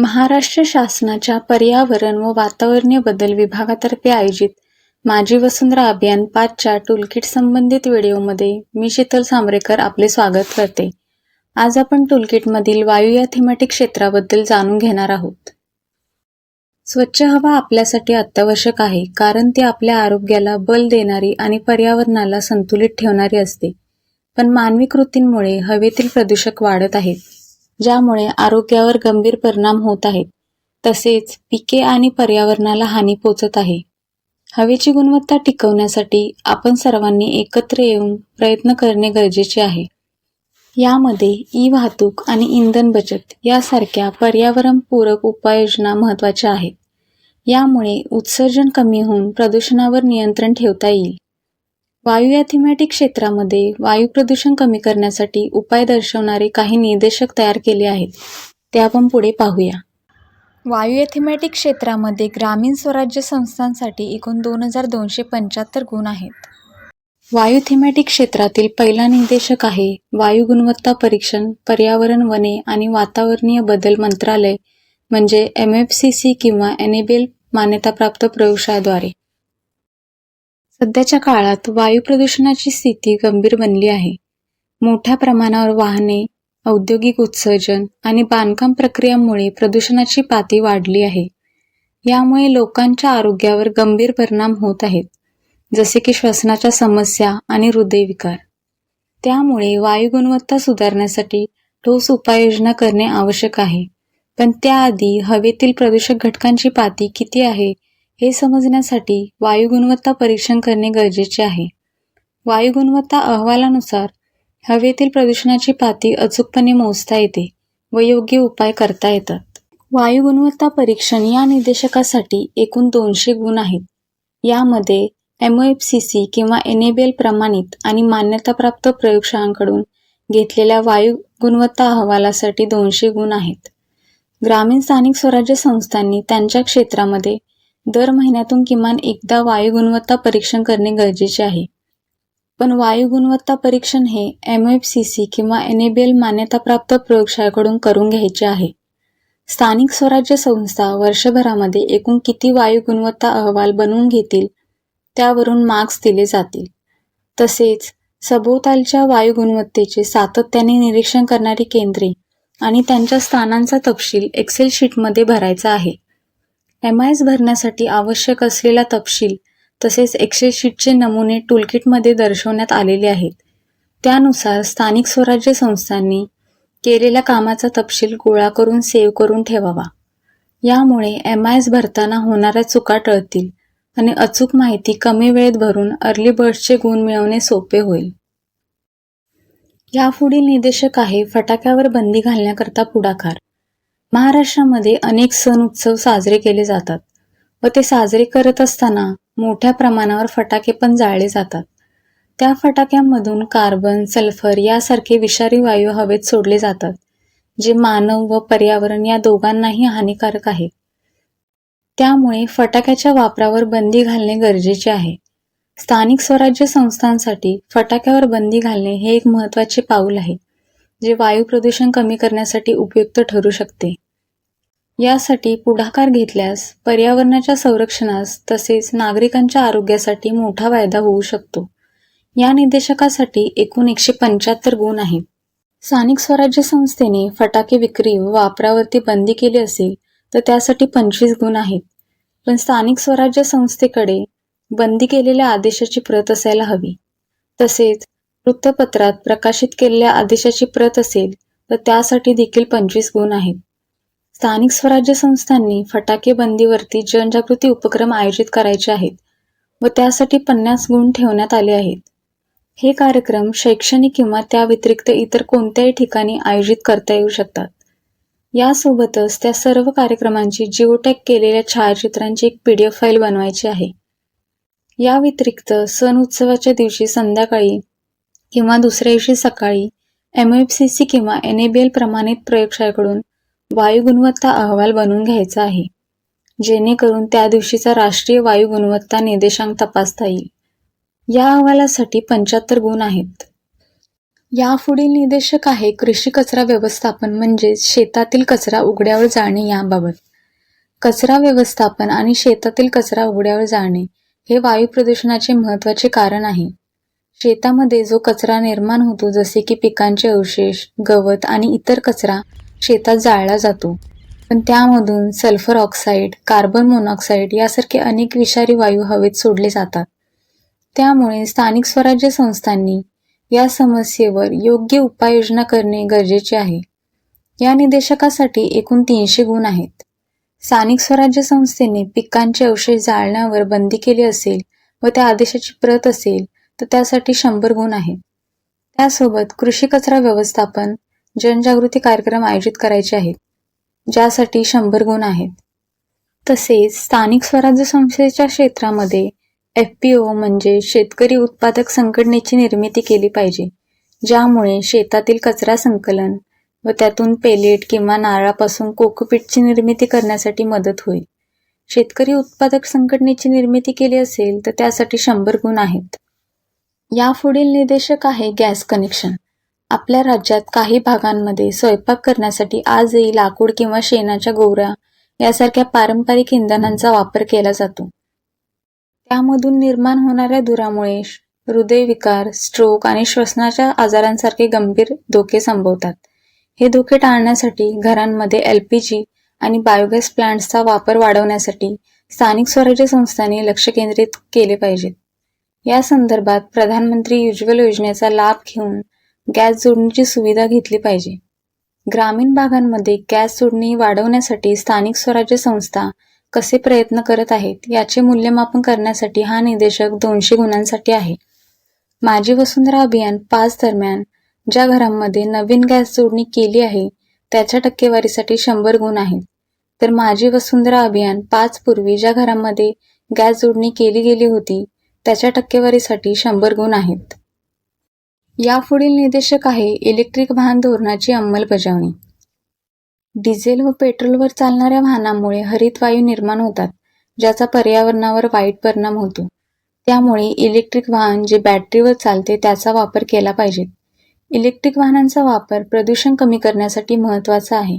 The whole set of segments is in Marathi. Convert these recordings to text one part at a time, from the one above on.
महाराष्ट्र शासनाच्या पर्यावरण व वातावरणीय बदल विभागातर्फे आयोजित माझी वसुंधरा अभियान पाचच्या टूलकिट संबंधित व्हिडिओमध्ये मी शीतल सांबरेकर आपले स्वागत करते. आज आपण टूलकिटमधील वायू या थेमॅटिक क्षेत्राबद्दल जाणून घेणार आहोत. स्वच्छ हवा आपल्यासाठी अत्यावश्यक आहे कारण ती आपल्या आरोग्याला बल देणारी आणि पर्यावरणाला संतुलित ठेवणारी असते. पण मानवी कृतींमुळे हवेतील प्रदूषक वाढत आहेत. ज्यामुळे आरोग्यावर गंभीर परिणाम होत आहेत. तसेच पिके आणि पर्यावरणाला हानी पोचत आहे. हवेची गुणवत्ता टिकवण्यासाठी आपण सर्वांनी एकत्र येऊन प्रयत्न करणे गरजेचे आहे. यामध्ये ई वाहतूक आणि इंधन बचत यासारख्या पर्यावरणपूरक उपाययोजना महत्त्वाच्या आहेत. यामुळे उत्सर्जन कमी होऊन प्रदूषणावर नियंत्रण ठेवता येईल. वायू या थिमॅटिक क्षेत्रामध्ये वायू प्रदूषण कमी करण्यासाठी उपाय दर्शवणारे काही निर्देशक तयार केले आहेत. ते आपण पुढे पाहूया. वायू या क्षेत्रामध्ये ग्रामीण स्वराज्य संस्थांसाठी एकूण दोन हजार दोनशे पंच्याहत्तर गुण आहेत. वायू थिमॅटिक क्षेत्रातील पहिला निर्देशक आहे वायू गुणवत्ता परीक्षण पर्यावरण वने आणि वातावरणीय बदल मंत्रालय म्हणजे एम एफ सी सी किंवा एनेबेल मान्यताप्राप्त प्रयोगशाळेद्वारे. सध्याच्या काळात वायू प्रदूषणाची स्थिती गंभीर बनली आहे. मोठ्या प्रमाणावर वाहने औद्योगिक उत्सर्जन आणि बांधकाम प्रक्रियांमुळे प्रदूषणाची पातळी वाढली आहे. यामुळे लोकांच्या आरोग्यावर गंभीर परिणाम होत आहेत जसे की श्वसनाच्या समस्या आणि हृदयविकार. त्यामुळे वायू गुणवत्ता सुधारण्यासाठी ठोस उपाययोजना करणे आवश्यक आहे. पण त्याआधी हवेतील प्रदूषक घटकांची पाती किती आहे हे समजण्यासाठी वायू गुणवत्ता परीक्षण करणे गरजेचे आहे. वायू गुणवत्ता अहवालानुसार हवेतील प्रदूषणाची पाती अचूकपणे मोजता येते व योग्य उपाय करता येतात. वायू गुणवत्ता परीक्षण या निर्देशकासाठी एकूण दोनशे गुण आहेत. यामध्ये एम एफ सी सी किंवा एनेबेल प्रमाणित आणि मान्यताप्राप्त प्रयोगशाळांकडून घेतलेल्या वायू गुणवत्ता अहवालासाठी दोनशे गुण आहेत. ग्रामीण स्थानिक स्वराज्य संस्थांनी त्यांच्या क्षेत्रामध्ये दर महिन्यातून किमान एकदा वायू गुणवत्ता परीक्षण करणे गरजेचे आहे. पण वायू गुणवत्ता परीक्षण हे एम एफ सी सी किंवा एनेबेल मान्यताप्राप्त प्रयोगशाळेकडून करून घ्यायचे आहे. स्थानिक स्वराज्य संस्था वर्षभरामध्ये एकूण किती वायू गुणवत्ता अहवाल बनवून घेतील त्यावरून मार्क्स दिले जातील. तसेच सभोवतालच्या वायू गुणवत्तेचे सातत्याने निरीक्षण करणारी केंद्रे आणि त्यांच्या स्थानांचा तपशील एक्सेल शीटमध्ये भरायचा आहे. एम आय एस भरण्यासाठी आवश्यक असलेला तपशील तसेच एक्सेल शीटचे नमुने टूलकिटमध्ये दर्शवण्यात आलेले आहेत. त्यानुसार स्थानिक स्वराज्य संस्थांनी केलेल्या कामाचा तपशील गोळा करून सेव्ह करून ठेवावा. यामुळे एम आय एस भरताना होणाऱ्या चुका टळतील आणि अचूक माहिती कमी वेळेत भरून अर्ली बर्ड्सचे गुण मिळवणे सोपे होईल. यापुढील निर्देशक आहे फटाक्यावर बंदी घालण्याकरता पुढाकार. महाराष्ट्रामध्ये अनेक सण उत्सव साजरे केले जातात व ते साजरे करत असताना मोठ्या प्रमाणावर फटाके पण जाळले जातात. त्या फटाक्यांमधून कार्बन सल्फर यासारखे विषारी वायू हवेत सोडले जातात जे मानव व पर्यावरण या दोघांनाही हानिकारक आहे. त्यामुळे फटाक्याच्या वापरावर बंदी घालणे गरजेचे आहे. स्थानिक स्वराज्य संस्थांसाठी फटाक्यावर बंदी घालणे हे एक महत्त्वाचे पाऊल आहे. जे वायू प्रदूषण कमी करण्यासाठी उपयुक्त ठरू शकते. यासाठी पुढाकार घेतल्यास पर्यावरणाच्या संरक्षणास तसेच नागरिकांच्या आरोग्यासाठी मोठा फायदा होऊ शकतो. या निर्देशकासाठी एकूण एकशे पंच्याहत्तर गुण आहेत. स्थानिक स्वराज्य संस्थेने फटाके विक्री व वापरावरती बंदी केली असेल तर त्यासाठी पंचवीस गुण आहेत. पण स्थानिक स्वराज्य संस्थेकडे बंदी केलेल्या आदेशाची प्रत असायला हवी. तसेच वृत्तपत्रात प्रकाशित केलेल्या आदेशाची प्रत असेल तर त्यासाठी देखील पंचवीस गुण आहेत. स्थानिक स्वराज्य संस्थांनी फटाके बंदीवरती जनजागृती उपक्रम आयोजित करायचे आहेत व त्यासाठी पन्नास गुण ठेवण्यात आले आहेत. हे कार्यक्रम शैक्षणिक किंवा त्या व्यतिरिक्त इतर कोणत्याही ठिकाणी आयोजित करता येऊ शकतात. यासोबतच त्या सर्व कार्यक्रमांची जिओटॅग केलेल्या छायाचित्रांची एक पी डी एफ फाईल बनवायची आहे. या व्यतिरिक्त सण उत्सवाच्या दिवशी संध्याकाळी किंवा दुसऱ्या दिवशी सकाळी एम एफ सी सी किंवा एन ए बी एल प्रमाणित प्रयोगशाळेकडून वायू गुणवत्ता अहवाल बनवून घ्यायचा आहे जेणेकरून त्या दिवशीचा राष्ट्रीय वायू गुणवत्ता निर्देशांक तपासता येईल. या अहवालासाठी पंच्याहत्तर गुण आहेत. यापुढील निर्देशक आहे कृषी कचरा व्यवस्थापन म्हणजेच शेतातील कचरा उघड्यावर जाणे याबाबत. कचरा व्यवस्थापन आणि शेतातील कचरा उघड्यावर जाणे हे वायू प्रदूषणाचे महत्त्वाचे कारण आहे. शेतामध्ये जो कचरा निर्माण होतो जसे की पिकांचे अवशेष गवत आणि इतर कचरा शेतात जाळला जातो. पण त्यामधून सल्फर ऑक्साईड कार्बन मोनॉक्साईड यासारखे अनेक विषारी वायू हवेत सोडले जातात. त्यामुळे स्थानिक स्वराज्य संस्थांनी या समस्येवर योग्य उपाययोजना करणे गरजेचे आहे. या निदेशकासाठी एकूण तीनशे गुण आहेत. स्थानिक स्वराज्य संस्थेने पिकांचे अवशेष जाळण्यावर बंदी केली असेल व त्या आदेशाची प्रत असेल तर त्यासाठी शंभर गुण आहे. त्यासोबत कृषी कचरा व्यवस्थापन जनजागृती कार्यक्रम आयोजित करायचे आहेत ज्यासाठी शंभर गुण आहेत. तसेच स्थानिक स्वराज्य संस्थेच्या क्षेत्रामध्ये एफ पी ओ म्हणजे शेतकरी उत्पादक संघटनेची निर्मिती केली पाहिजे ज्यामुळे शेतातील कचरा संकलन व त्यातून पेलेट किंवा नारळापासून कोकोपीटची निर्मिती करण्यासाठी मदत होईल. शेतकरी उत्पादक संघटनेची निर्मिती केली असेल तर त्यासाठी शंभर गुण आहेत. यापुढील निर्देशक आहे गॅस कनेक्शन. आपल्या राज्यात काही भागांमध्ये स्वयंपाक करण्यासाठी आजही लाकूड किंवा शेणाच्या गोवऱ्या यासारख्या पारंपरिक इंधनांचा वापर केला जातो. त्यामधून निर्माण होणाऱ्या धुरामुळे हृदयविकार स्ट्रोक आणि श्वसनाच्या आजारांसारखे गंभीर धोके संभवतात. हे धोके टाळण्यासाठी घरांमध्ये एल पी जी आणि बायोगॅस प्लांट्सचा वापर वाढवण्यासाठी स्थानिक स्वराज्य संस्थांनी लक्ष केंद्रित केले पाहिजेत. या संदर्भात प्रधानमंत्री उज्ज्वल योजनेचा लाभ घेऊन गॅस जोडणीची सुविधा घेतली पाहिजे. ग्रामीण भागांमध्ये गॅस जोडणी वाढवण्यासाठी स्थानिक स्वराज्य संस्था कसे प्रयत्न करत आहेत याचे मूल्यमापन करण्यासाठी हा निदेशक दोनशे गुणांसाठी आहे. माझी वसुंधरा अभियान पाच दरम्यान ज्या घरांमध्ये नवीन गॅस जोडणी केली आहे त्याच्या टक्केवारीसाठी शंभर गुण आहेत. तर माझी वसुंधरा अभियान पाच पूर्वी ज्या घरांमध्ये गॅस जोडणी केली गेली होती त्याच्या टक्केवारीसाठी शंभर गुण आहेत. यापुढील निर्देशक आहे इलेक्ट्रिक वाहन धोरणाची अंमलबजावणी. डिझेल व पेट्रोलवर चालणाऱ्या वाहनांमुळे हरित वायू निर्माण होतात ज्याचा पर्यावरणावर वाईट परिणाम होतो. त्यामुळे इलेक्ट्रिक वाहन जे बॅटरीवर चालते त्याचा वापर केला पाहिजे. इलेक्ट्रिक वाहनांचा वापर प्रदूषण कमी करण्यासाठी महत्त्वाचा आहे.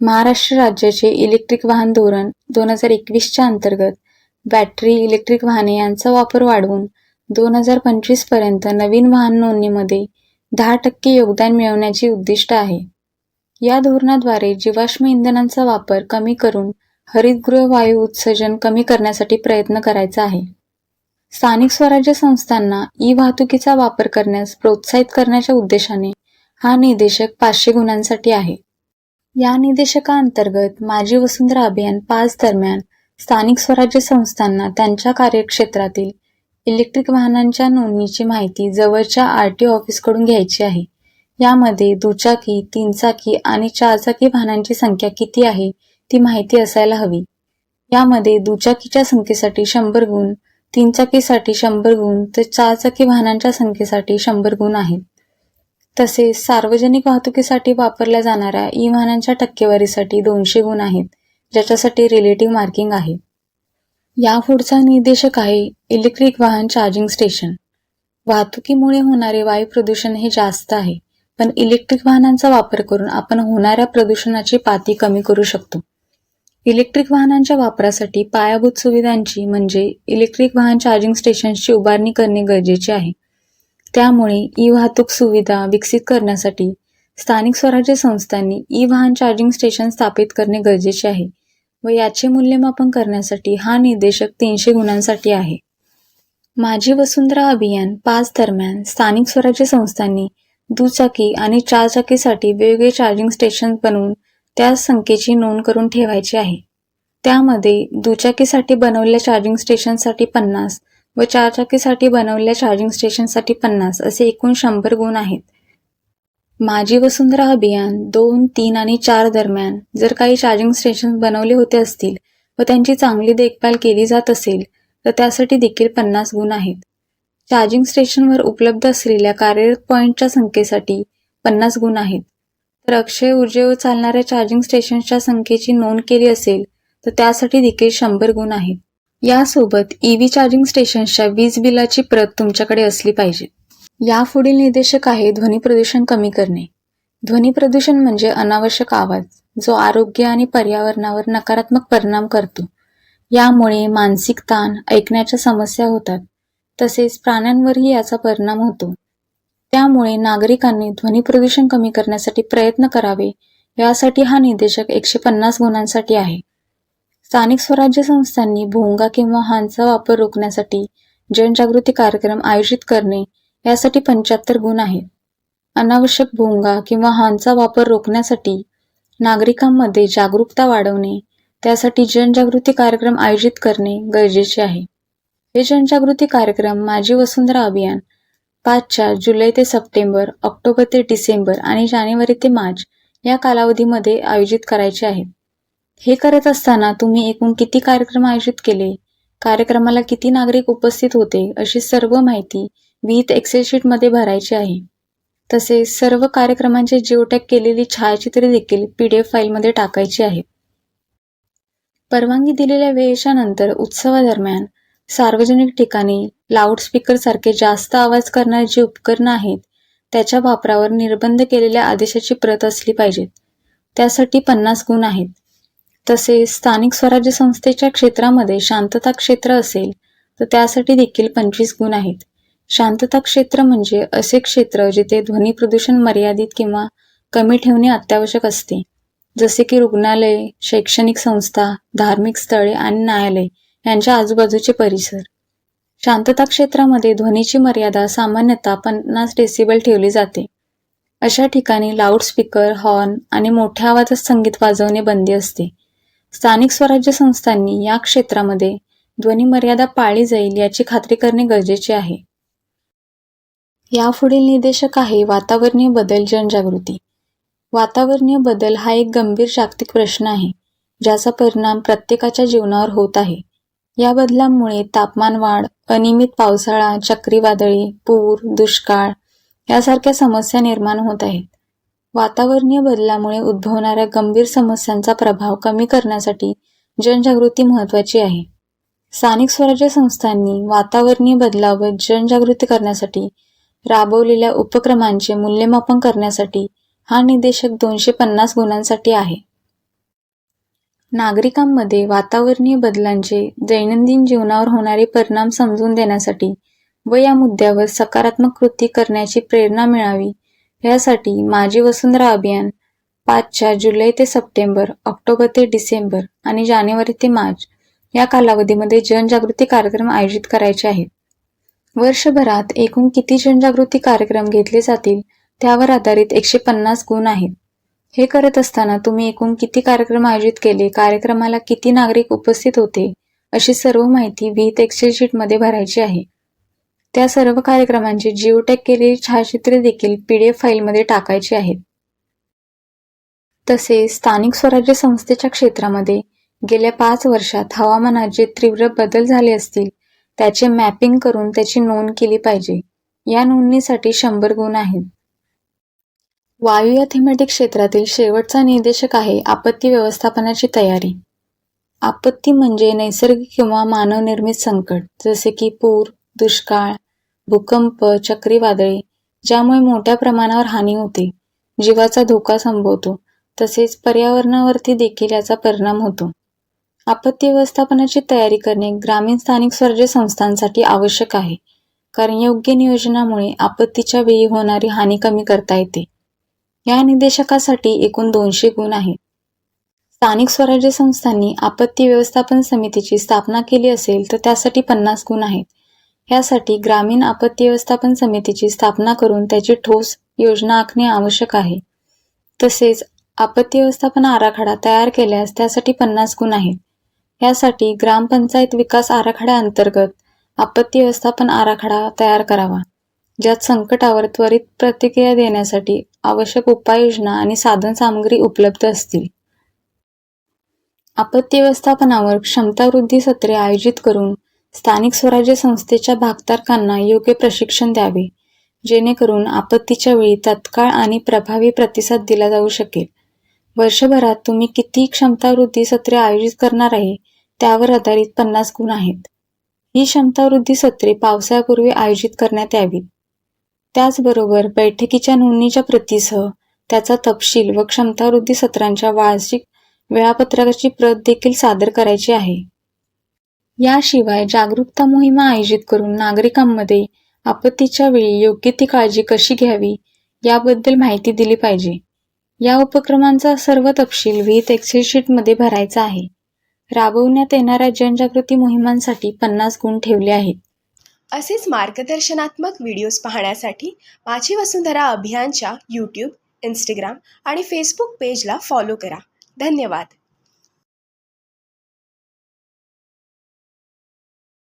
महाराष्ट्र राज्याचे इलेक्ट्रिक वाहन धोरण दोन हजार एकवीसच्या अंतर्गत बॅटरी इलेक्ट्रिक वाहने यांचा वापर वाढवून दोन हजार पंचवीसपर्यंत नवीन वाहन नोंदणीमध्ये दहा टक्के योगदान मिळवण्याचे उद्दिष्ट आहे. या धोरणाद्वारे जीवाश्म इंधनांचा वापर कमी करून हरितगृह वायू उत्सर्जन कमी करण्यासाठी प्रयत्न करायचा आहे. स्थानिक स्वराज्य संस्थांना ई वाहतुकीचा वापर करण्यास प्रोत्साहित करण्याच्या उद्देशाने हा निर्देशक पाचशे गुणांसाठी आहे. या निर्देशकाअंतर्गत माझी वसुंधरा अभियान पाच दरम्यान स्थानिक स्वराज्य संस्थांना त्यांच्या कार्यक्षेत्रातील इलेक्ट्रिक वाहनांच्या नोंदणीची माहिती जवळच्या आर टी ऑफिसकडून घ्यायची आहे. यामध्ये दुचाकी तीनचाकी आणि चारचाकी वाहनांची संख्या किती आहे ती माहिती असायला हवी. यामध्ये दुचाकीच्या संख्येसाठी शंभर गुण तीनचाकीसाठी शंभर गुण तर चारचाकी वाहनांच्या संख्येसाठी शंभर गुण आहेत. तसेच सार्वजनिक वाहतुकीसाठी वापरल्या जाणाऱ्या ई वाहनांच्या टक्केवारीसाठी दोनशे गुण आहेत. ज्याच्यासाठी रिलेटिव्ह मार्किंग आहे. या पुढचा निर्देशक आहे इलेक्ट्रिक वाहन चार्जिंग स्टेशन वाहतुकीमुळे होणारे वायू प्रदूषण हे जास्त आहे पण इलेक्ट्रिक वाहनांचा वापर करून आपण होणाऱ्या प्रदूषणाची पाती कमी करू शकतो. इलेक्ट्रिक वाहनांच्या वापरासाठी पायाभूत सुविधांची म्हणजे इलेक्ट्रिक वाहन चार्जिंग स्टेशन्सची उभारणी करणे गरजेचे आहे. त्यामुळे ई वाहतूक सुविधा विकसित करण्यासाठी स्थानिक स्वराज्य संस्थांनी ई वाहन चार्जिंग स्टेशन स्थापित करणे गरजेचे आहे. व याचे मूल्यमापन करण्यासाठी हा निर्देशक तीनशे गुणांसाठी आहे. माझी वसुंधरा अभियान पाच दरम्यान स्थानिक स्वराज्य संस्थांनी दुचाकी आणि चारचाकीसाठी वेगवेगळे चार्जिंग स्टेशन बनवून त्या संख्येची नोंद करून ठेवायची आहे. त्यामध्ये दुचाकीसाठी बनवलेल्या चार्जिंग स्टेशनसाठी पन्नास व चारचाकीसाठी बनवलेल्या चार्जिंग स्टेशनसाठी पन्नास असे एकूण शंभर गुण आहेत. माझी वसुंधरा अभियान दोन तीन आणि चार दरम्यान जर काही चार्जिंग स्टेशन बनवले होते असतील व त्यांची चांगली देखभाल केली जात असेल तर त्यासाठी देखील पन्नास गुण आहेत. चार्जिंग स्टेशनवर उपलब्ध असलेल्या कार्यरत पॉईंटच्या संख्येसाठी पन्नास गुण आहेत. तर अक्षय ऊर्जेवर चालणाऱ्या चार्जिंग स्टेशनच्या संख्येची नोंद केली असेल तर त्यासाठी देखील शंभर गुण आहेत. यासोबत ई व्ही चार्जिंग स्टेशन्सच्या वीज बिलाची प्रत तुमच्याकडे असली पाहिजे. यापुढील निर्देशक आहे ध्वनी प्रदूषण कमी करणे. ध्वनी प्रदूषण म्हणजे अनावश्यक आवाज जो आरोग्य आणि पर्यावरणावर नकारात्मक परिणाम करतो. यामुळे मानसिक ताण ऐकण्याच्या समस्या होतात. तसेच प्राण्यांवरही याचा परिणाम होतो. त्यामुळे नागरिकांनी ध्वनी प्रदूषण कमी करण्यासाठी प्रयत्न करावे यासाठी हा निर्देशक एकशे पन्नास गुणांसाठी आहे. स्थानिक स्वराज्य संस्थांनी भोंगा किंवा हांचा वापर रोखण्यासाठी जनजागृती कार्यक्रम आयोजित करणे यासाठी पंच्याहत्तर गुण आहेत. अनावश्यक भोंगा किंवा हांचा वापर रोखण्यासाठी नागरिकांमध्ये जागरूकता वाढवणे त्यासाठी जनजागृती कार्यक्रम आयोजित करणे गरजेचे आहे. हे जनजागृती कार्यक्रम माझी वसुंधरा अभियान पाचच्या जुलै ते सप्टेंबर ऑक्टोबर ते डिसेंबर आणि जानेवारी ते मार्च या कालावधीमध्ये आयोजित करायचे आहेत. हे करत असताना तुम्ही एकूण किती कार्यक्रम आयोजित केले कार्यक्रमाला किती नागरिक उपस्थित होते अशी सर्व माहिती वीत एक्सेल शीटमध्ये भरायची आहे. तसेच सर्व कार्यक्रमांचे जिओटॅग केलेली छायाचित्रे देखील पी डी एफ फाईलमध्ये टाकायची आहेत. परवानगी दिलेल्या वेळेच्या नंतर उत्सवादरम्यान सार्वजनिक ठिकाणी लाऊडस्पीकर सारखे जास्त आवाज करणारी जी उपकरणं आहेत त्याच्या वापरावर निर्बंध केलेल्या आदेशाची प्रत असली पाहिजेत. त्यासाठी पन्नास गुण आहेत. तसेच स्थानिक स्वराज्य संस्थेच्या क्षेत्रामध्ये शांतता क्षेत्र असेल तर त्यासाठी देखील पंचवीस गुण आहेत. शांतता क्षेत्र म्हणजे असे क्षेत्र जिथे ध्वनी प्रदूषण मर्यादित किंवा कमी ठेवणे अत्यावश्यक असते. जसे की रुग्णालये शैक्षणिक संस्था धार्मिक स्थळे आणि न्यायालय यांच्या आजूबाजूचे परिसर. शांतता क्षेत्रामध्ये ध्वनीची मर्यादा सामान्यतः पन्नास डेसिबल ठेवली जाते. अशा ठिकाणी लाऊडस्पीकर हॉर्न आणि मोठ्या आवाजात संगीत वाजवणे बंदी असते. स्थानिक स्वराज्य संस्थांनी या क्षेत्रामध्ये ध्वनी मर्यादा पाळली जाईल याची खात्री करणे गरजेचे आहे. यापुढील निर्देशक आहे वातावरणीय बदल जनजागृती. वातावरणीय बदल हा एक गंभीर जागतिक प्रश्न आहे ज्याचा परिणाम प्रत्येकाच्या जीवनावर होत आहे. या बदलांमुळे तापमान वाढ अनियमित पावसाळा चक्रीवादळे पूर दुष्काळ यासारख्या समस्या निर्माण होत आहेत. वातावरणीय बदलामुळे उद्भवणाऱ्या गंभीर समस्यांचा प्रभाव कमी करण्यासाठी जनजागृती महत्त्वाची आहे. स्थानिक स्वराज्य संस्थांनी वातावरणीय बदलावर जनजागृती करण्यासाठी राबवलेल्या उपक्रमांचे मूल्यमापन करण्यासाठी हा निर्देशक दोनशे पन्नास गुणांसाठी आहे. नागरिकांमध्ये वातावरणीय बदलांचे दैनंदिन जीवनावर होणारे परिणाम समजून देण्यासाठी व या मुद्द्यावर सकारात्मक कृती करण्याची प्रेरणा मिळावी यासाठी माझी वसुंधरा अभियान पाचच्या जुलै ते सप्टेंबर ऑक्टोबर ते डिसेंबर आणि जानेवारी ते मार्च या कालावधीमध्ये जनजागृती कार्यक्रम आयोजित करायचे आहेत. वर्षभरात एकूण किती जनजागृती कार्यक्रम घेतले जातील त्यावर आधारित एकशे पन्नास गुण आहेत. हे करत असताना तुम्ही एकूण किती कार्यक्रम आयोजित केले कार्यक्रमाला किती नागरिक उपस्थित होते अशी सर्व माहिती विहित एक्सेल शीटमध्ये भरायची आहे. त्या सर्व कार्यक्रमांची जिओटॅग केलेली छायाचित्रे देखील पी डी एफ फाईलमध्ये टाकायची आहेत. तसेच स्थानिक स्वराज्य संस्थेच्या क्षेत्रामध्ये गेल्या पाच वर्षात हवामानात जे तीव्र बदल झाले असतील त्याचे मॅपिंग करून त्याची नोंद केली पाहिजे. या नोंदणीसाठी शंभर गुण आहेत. वायू या थेमॅटिक क्षेत्रातील शेवटचा निर्देशक आहे आपत्ती व्यवस्थापनाची तयारी. आपत्ती म्हणजे नैसर्गिक किंवा मानवनिर्मित संकट जसे की पूर दुष्काळ भूकंप चक्रीवादळे ज्यामुळे मोठ्या प्रमाणावर हानी होते. जीवाचा धोका संभवतो. तसेच पर्यावरणावरती देखील याचा परिणाम होतो. आपत्ती व्यवस्थापनाची तयारी करणे ग्रामीण स्थानिक स्वराज्य संस्थांसाठी आवश्यक आहे. कारण योग्य नियोजनामुळे आपत्तीच्या वेळी होणारी हानी कमी करता येते. या निदेशकासाठी एकूण दोनशे गुण आहेत. स्थानिक स्वराज्य संस्थांनी आपत्ती व्यवस्थापन समितीची स्थापना केली असेल तर त्यासाठी पन्नास गुण आहेत. यासाठी ग्रामीण आपत्ती व्यवस्थापन समितीची स्थापना करून त्याची ठोस योजना आखणे आवश्यक आहे. तसेच आपत्ती व्यवस्थापन आराखडा तयार केल्यास त्यासाठी पन्नास गुण आहेत. यासाठी ग्रामपंचायत विकास आराखड्याअंतर्गत आपत्ती व्यवस्थापन आराखडा तयार करावा ज्यात संकटावर त्वरित प्रतिक्रिया देण्यासाठी आवश्यक उपाययोजना आणि साधनसामग्री उपलब्ध असतील. आपत्ती व्यवस्थापनावर क्षमतावृद्धी सत्रे आयोजित करून स्थानिक स्वराज्य संस्थेच्या भागधारकांना योग्य प्रशिक्षण द्यावे जेणेकरून आपत्तीच्या वेळी तत्काळ आणि प्रभावी प्रतिसाद दिला जाऊ शकेल. वर्षभरात तुम्ही किती क्षमतावृद्धी सत्रे आयोजित करणार आहे त्यावर आधारित पन्नास गुण आहेत. ही क्षमतावृद्धी सत्रे पावसाळ्यापूर्वी आयोजित करण्यात यावीत. त्याचबरोबर बैठकीच्या नोंदणीच्या प्रतीसह त्याचा तपशील व क्षमतावृद्धी सत्रांच्या वार्षिक वेळापत्रकाची प्रत देखील सादर करायची आहे. याशिवाय जागरूकता मोहिमा आयोजित करून नागरिकांमध्ये आपत्तीच्या वेळी योग्य ती काळजी कशी घ्यावी याबद्दल माहिती दिली पाहिजे. या उपक्रमांचा सर्व तपशील विहित एक्सेल शीटमध्ये भरायचा आहे. राबवण्यात येणाऱ्या जनजागृती मोहिमांसाठी पन्नास गुण ठेवले आहेत. असेच मार्गदर्शनात्मक व्हिडिओज पाहण्यासाठी माझी वसुंधरा अभियानच्या यूट्यूब इंस्टाग्राम आणि फेसबुक पेजला फॉलो करा. धन्यवाद.